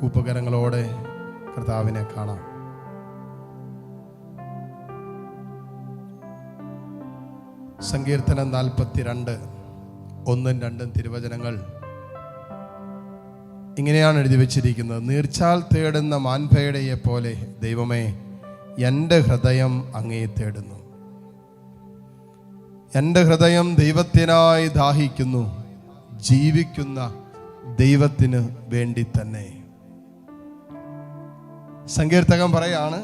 കൂപ്പകരങ്ങളോടെ കർത്താവിനെ കാണാം. സങ്കീർത്തനം നാൽപ്പത്തിരണ്ട് ഒന്നും രണ്ടും തിരുവചനങ്ങൾ. ഇങ്ങനെയാണ് എഴുതി വച്ചിരിക്കുന്നത്. നീർച്ചാൽ തേടുന്ന മാൻപേടയെ പോലെ ദൈവമേ എന്റെ ഹൃദയം അങ്ങേ തേടുന്നു. എന്റെ ഹൃദയം ദൈവത്തിനായി ദാഹിക്കുന്നു. ജീവിക്കുന്ന ദൈവത്തിന് വേണ്ടി തന്നെ. സങ്കീർത്തകം പറയാണ്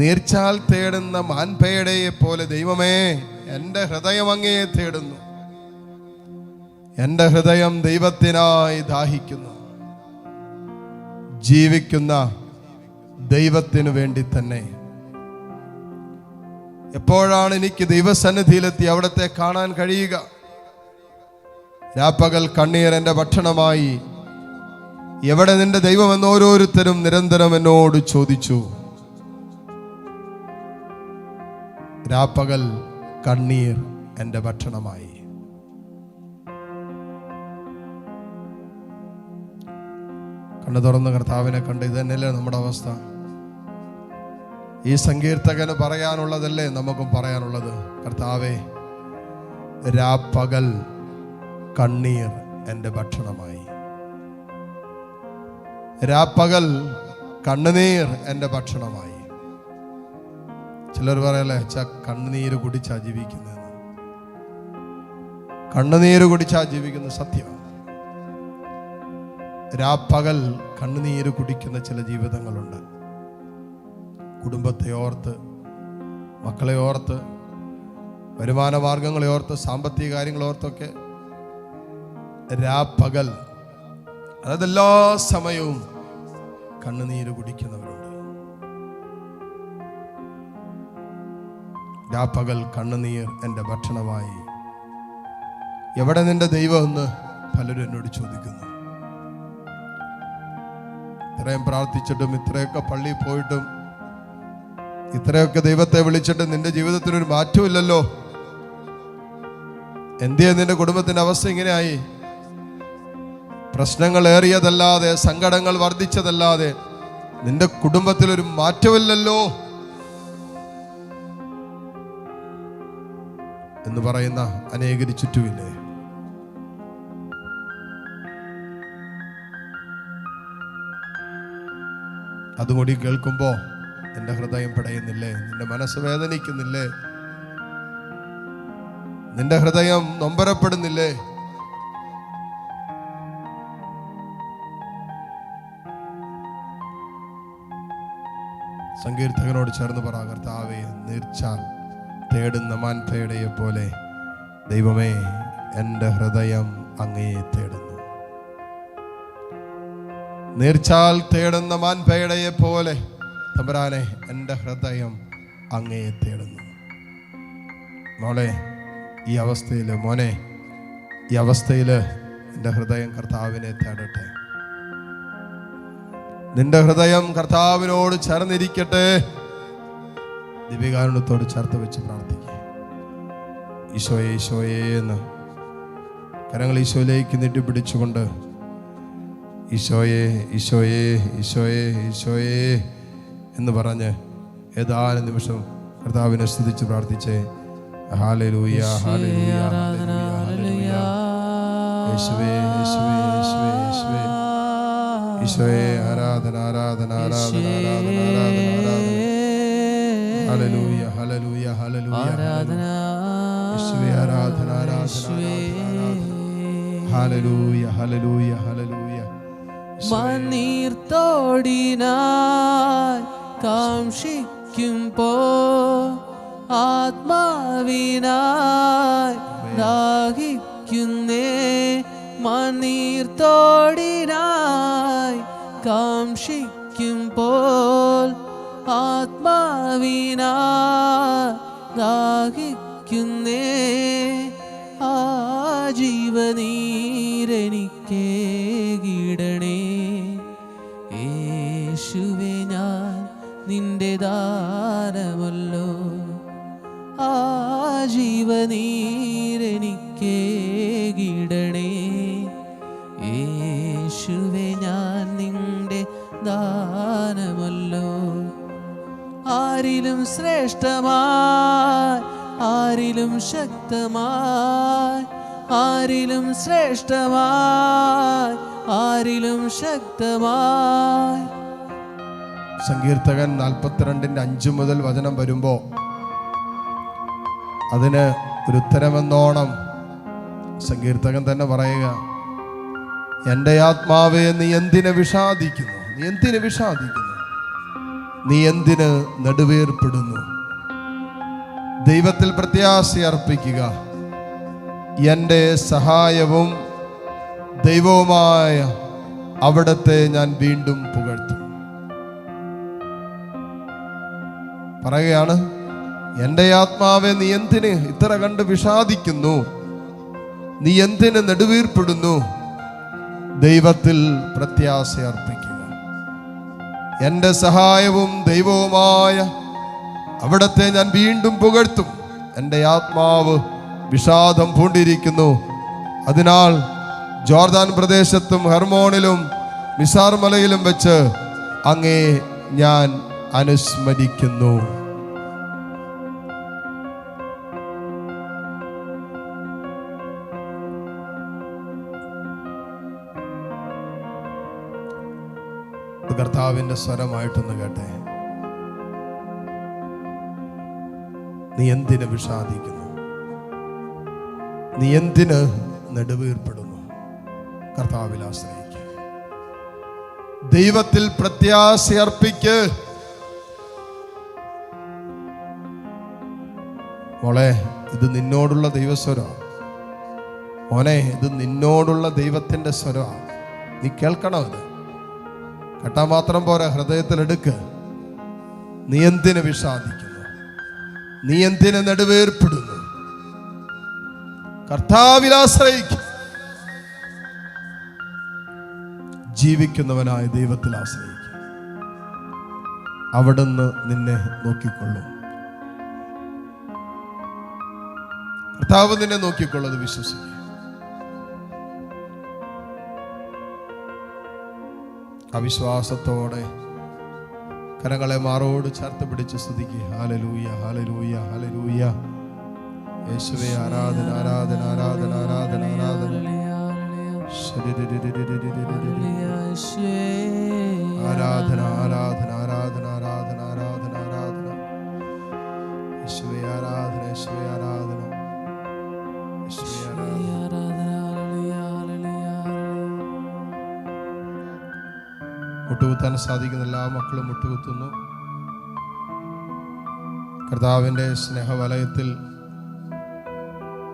നീർച്ചാൽ തേടുന്ന മാൻപേടയെ പോലെ ദൈവമേ എന്റെ ഹൃദയം അങ്ങയെ തേടുന്നു. എന്റെ ഹൃദയം ദൈവത്തിനായി ദാഹിക്കുന്നു. ജീവിക്കുന്ന ദൈവത്തിനു വേണ്ടി തന്നെ. എപ്പോഴാണ് എനിക്ക് ദൈവസന്നിധിയിലെത്തി അവിടത്തെ കാണാൻ കഴിയുക? രാപ്പകൽ കണ്ണീർ എന്റെ ഭക്ഷണമായി എവിടെ നിന്റെ ദൈവം എന്ന് ഓരോരുത്തരും നിരന്തരം എന്നോട് ചോദിച്ചു. രാപ്പകൽ കണ്ണീർ എന്റെ ഭക്ഷണമായി. കണ്ണു തുറന്ന് കർത്താവിനെ കണ്ട് ഇത് തന്നെയല്ലേ നമ്മുടെ അവസ്ഥ? ഈ സങ്കീർത്തകന് പറയാനുള്ളതല്ലേ നമുക്കും പറയാനുള്ളത്? കർത്താവേ രാപ്പകൽ കണ്ണീർ എന്റെ ഭക്ഷണമായി. രാപ്പകൽ കണ്ണുനീർ എന്റെ ഭക്ഷണമായി. ചിലർ പറയല്ലേ അച്ഛ കണ്ണുനീര് കുടിച്ചാ ജീവിക്കുന്നത് കണ്ണുനീര് കുടിച്ചാ ജീവിക്കുന്ന സത്യം. രാപ്പകൽ കണ്ണുനീര് കുടിക്കുന്ന ചില ജീവിതങ്ങളുണ്ട്. കുടുംബത്തെ ഓർത്ത് മക്കളെ ഓർത്ത് വരുമാന മാർഗങ്ങളെ ഓർത്ത് സാമ്പത്തിക കാര്യങ്ങളെ ഓർത്തൊക്കെ രാപ്പകൽ അതായത് എല്ലാ സമയവും കണ്ണുനീര് കുടിക്കുന്നവരുണ്ട്. രാപ്പകൽ കണ്ണുനീർ എന്റെ ഭക്ഷണമായി. എവിടെ നിന്റെ ദൈവം എന്ന് പലരും എന്നോട് ചോദിക്കുന്നു. ഇത്രയും പ്രാർത്ഥിച്ചിട്ടും ഇത്രയൊക്കെ പള്ളി പോയിട്ടും ഇത്രയൊക്കെ ദൈവത്തെ വിളിച്ചിട്ട് നിന്റെ ജീവിതത്തിനൊരു മാറ്റമില്ലല്ലോ. എന്തിയാ നിന്റെ കുടുംബത്തിന്റെ അവസ്ഥ ഇങ്ങനെയായി? പ്രശ്നങ്ങൾ ഏറിയതല്ലാതെ സങ്കടങ്ങൾ വർദ്ധിച്ചതല്ലാതെ നിന്റെ കുടുംബത്തിൽ ഒരു മാറ്റമില്ലല്ലോ എന്ന് പറയുന്ന അനേകരി ചുറ്റുമില്ലേ? അതുകൂടി കേൾക്കുമ്പോ നിന്റെ ഹൃദയം പിടയുന്നില്ലേ? നിന്റെ മനസ്സ് വേദനിക്കുന്നില്ലേ? നിന്റെ ഹൃദയം നൊമ്പരപ്പെടുന്നില്ലേ? സങ്കീർത്തകനോട് ചേർന്ന് പറ കർത്താവെ നീർച്ചാൽ തേടുന്ന മാൻപേടയെ പോലെ ദൈവമേ എന്റെ ഹൃദയം അങ്ങയെ തേടുന്നു. നീർച്ചാൽ തേടുന്ന മാൻപേടയെ പോലെ തമ്പരാനെ എന്റെ ഹൃദയം അങ്ങയെ തേടുന്നു. മോളെ ഈ അവസ്ഥയിൽ മോനെ ഈ അവസ്ഥയിൽ എന്റെ ഹൃദയം കർത്താവിനെ തേടട്ടെ. നിന്റെ ഹൃദയം കർത്താവിനോട് ചേർന്നിരിക്കട്ടെ. ദിവ്യകാരുണ്യത്തോട് ചേർത്ത് വെച്ച് പ്രാർത്ഥിക്കുക ഈശോയെ ഈശോയെ എന്ന് കരങ്ങൾ ഈശോയിലേക്ക് നീട്ടിപ്പിടിച്ചുകൊണ്ട് ഈശോയെ ഈശോയെ ഈശോയെ ഈശോയെ എന്ന് പറഞ്ഞ് ഏതാനും നിമിഷം കർത്താവിനെ സ്തുതിച്ച് പ്രാർത്ഥിച്ചേ ഹാലലൂയ ഹാലലൂയ. ഹാലലൂയ. യേശുവേ യേശുവേ യേശുവേ യേശുവേ. ഈശോയെ ആരാധന ആരാധന ആരാധന ആരാധന ആരാധന ആരാധന. ഹല്ലേലൂയ യേശുവേ ആരാധന ആരാധന ഹലലൂയ ഹലലൂയ ഹല്ലേലൂയ ഹല്ലേലൂയ മണ്ണീർത്തോടിനായി കാംക്ഷിക്കുമ്പോ ആത്മാവിനായി ദാഹിക്കുന്നേ. മണ്ണീർത്തോടിനായി കാംക്ഷിക്കുമ്പോൾ ആത്മാവിനായി ദാഹിക്കുന്നേ. ആ ജീവനീരെനിക്കേ ഗീടണേ യേശുവെ ഞാൻ നിന്റെ ദാനമല്ലോ. ആ ജീവനീരെനിക്കേ ശ്രേഷ്ഠമായി ആരിലും ശക്തമായി ആരിലും ശ്രേഷ്ഠമായി ആരിലും ശക്തമായി. സങ്കീർത്തകൻ നാൽപ്പത്തിരണ്ടിന്റെ അഞ്ച് മുതൽ വചനം വരുമ്പോൾ അതിന് ഒരു ഉത്തരമെന്നോണം സങ്കീർത്തകൻ തന്നെ പറയുക എന്റെ ആത്മാവെ നീ എന്തിനെ വിഷാദിക്കുന്നു? നീ എന്തിനെ വിഷാദിക്കുന്നു? നീ എന്തിന് നെടുവേർപ്പെടുന്നു? ദൈവത്തിൽ പ്രത്യാശ അർപ്പിക്കുക. എന്റെ സഹായവും ദൈവവുമായ അവിടത്തെ ഞാൻ വീണ്ടും പുകഴ്ത്തും. പറയുകയാണ് എന്റെ ആത്മാവെ നീ എന്തിന് ഇത്ര കണ്ട് വിഷാദിക്കുന്നു? നീ എന്തിന് നെടുവീർപ്പെടുന്നു? ദൈവത്തിൽ പ്രത്യാശ അർപ്പിക്കുക. എന്റെ സഹായവും ദൈവവുമായ അവിടത്തെ ഞാൻ വീണ്ടും പുകഴ്ത്തും. എന്റെ ആത്മാവ് വിഷാദം പൂണ്ടിരിക്കുന്നു. അതിനാൽ ജോർദാൻ പ്രദേശത്തും ഹെർമോണിലും മിസാർ മലയിലും വെച്ച് അങ്ങേ ഞാൻ അനുസ്മരിക്കുന്നു. ഇത് കർത്താവിന്റെ സ്വരമായിട്ടൊന്ന് കേട്ടെ. നീ എന്തിന് വിഷാദിക്കുന്നു? നീ എന്തിന് നെടുവീർപ്പെടുന്നു? കർത്താവിൽ ആശ്രയിക്കുക ദൈവത്തിൽ പ്രത്യാശ അർപ്പിക്ക്. മോളെ ഇത് നിന്നോടുള്ള ദൈവസ്വരമാണ് മോനെ ഇത് നിന്നോടുള്ള ദൈവത്തിന്റെ സ്വരമാണ്. നീ കേൾക്കണം ഇത്? കേട്ടാൽ മാത്രം പോരാ ഹൃദയത്തിൽ എടുക്ക്. നീ എന്തിനെ വിഷാദിക്കുന്നു? നീ എന്തിനെ നെടുവേർപ്പെടുന്നു? കർത്താവിലാശ്രയിക്കും ജീവിക്കുന്നവനായ ദൈവത്തിൽ ആശ്രയിക്കും. അവിടുന്ന് നിന്നെ നോക്കിക്കൊള്ളും. കർത്താവ് നിന്നെ നോക്കിക്കൊള്ളത് അവിശ്വാസത്തോടെ കരങ്ങളെ മാറോട് ചേർത്ത് പിടിച്ച് സ്തുതിക്കുക. ഹാലലൂയ ഹാലലൂയ ഹാലലൂയ യേശുവേ ആരാധന ആരാധന ആരാധന ആരാധന ആരാധന. ആരാധന ആരാധന ആരാധന ആരാധന ആരാധന ആരാധന. ആരാധന ആരാധന. മുട്ടുകുത്താൻ സാധിക്കുന്ന എല്ലാ മക്കളും മുട്ടുകുത്തുന്നു. കർത്താവിന്റെ സ്നേഹവലയത്തിൽ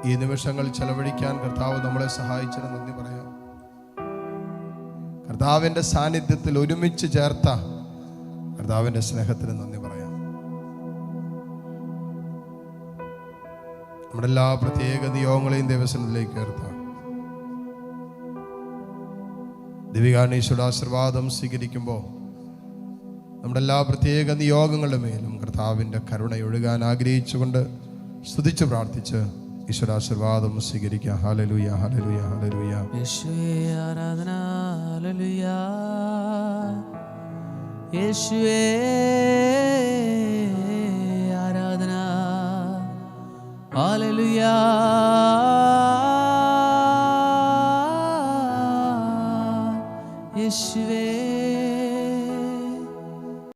ഈ നിമിഷങ്ങൾ ചെലവഴിക്കാൻ കർത്താവ് നമ്മളെ സഹായിച്ചതിന് നന്ദി പറയാം. കർത്താവിന്റെ സാന്നിധ്യത്തിൽ ഒരുമിച്ച് ചേർത്ത കർത്താവിന്റെ സ്നേഹത്തിന് നന്ദി പറയാം. നമ്മുടെ എല്ലാ പ്രത്യേക നിയോഗങ്ങളെയും ദേവസ്വത്തിലേക്ക് ചേർത്താം ദിവികാണീശ്വരുടെ ആശീർവാദം സ്വീകരിക്കുമ്പോൾ നമ്മുടെ എല്ലാ പ്രത്യേക നിയോഗങ്ങളുടെ മേലും കർത്താവിന്റെ കരുണ ഒഴുകാൻ ആഗ്രഹിച്ചുകൊണ്ട് സ്തുതിച്ച് പ്രാർത്ഥിച്ച് ഈശ്വരാശീർവാദം സ്വീകരിക്കുക. ഹാലലൂയ ഹാലലൂയ ഹാലലൂയ ആരാധന ഹല്ലേലൂയ. യേശുവേ ആരാധന ഹല്ലേലൂയ.